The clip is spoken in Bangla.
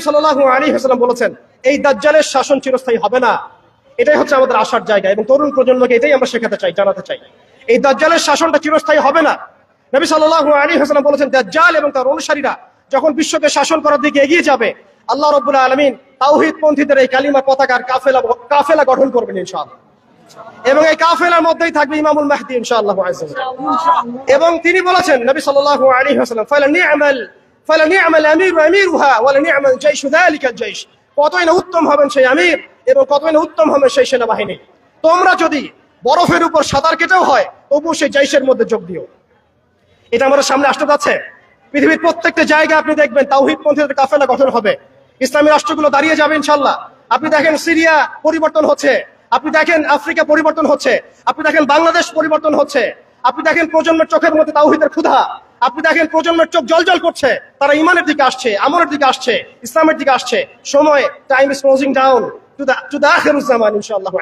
করিম সাল্লাল্লাহু আলাইহি ওয়াসাল্লাম বলেছেন এই দাজ্জালের শাসন চিরস্থায়ী হবে না। এটাই হচ্ছে আমাদের আশার জায়গা এবং তরুণ প্রজন্মকে এটাই আমরা শেখাতে চাই জানাতে চাই। এই দাজ্জালের শাসনটা চিরস্থায়ী হবে না। নবী সাল্লাল্লাহু আলাইহি ওয়াসাল্লাম বলেছেন দাজ্জাল এবং তার অনুসারীরা যখন বিশ্বকে শাসন করার দিকে এগিয়ে যাবে আল্লাহ রাব্বুল আলামিন তাওহীদ পন্থীদের এই কালিমা পতাকার কাফেলা কাফেলা গঠন করবেন ইনশাআল্লাহ। এবং এই কাফেলার মধ্যেই থাকবে ইমামুল মাহদি ইনশাআল্লাহ। এবং তিনি বলেছেন নবী ওয়াসাল্লাম ফালা নি'মাল আমিরু আমিরুহা ওয়ালা নি'মাল জাইশু যালিকা জাইশ কতই না উত্তম হবেন সেই আমির এবং কতই না উত্তম হবে সেই সেনাবাহিনী। তোমরা যদি বরফের উপর সাঁতার কেটেও হয়, তবুও সেই জাইশের মধ্যে যোগ দিও। এটা আমাদের সামনে আসতে যাচ্ছে। পৃথিবীর প্রত্যেকটা জায়গায় আপনি দেখবেন তাওহিদ পন্থীদের কাফেলা গঠন হবে। ইসলামী রাষ্ট্রগুলো দাঁড়িয়ে যাবে ইনশাল্লাহ। আপনি দেখেন সিরিয়া পরিবর্তন হচ্ছে। আপনি দেখেন আফ্রিকা পরিবর্তন হচ্ছে। আপনি দেখেন বাংলাদেশ পরিবর্তন হচ্ছে। আপনি দেখেন প্রজন্মের চোখের মধ্যে তাওহিদের ক্ষুধা। আপনি দেখেন প্রজন্মের চোখ জলজল করছে, তারা ইমানের দিকে আসছে, আমলের দিকে আসছে, ইসলামের দিকে আসছে। সময় time is closing down to the to the Akhiruzzaman, ইনশাআল্লাহ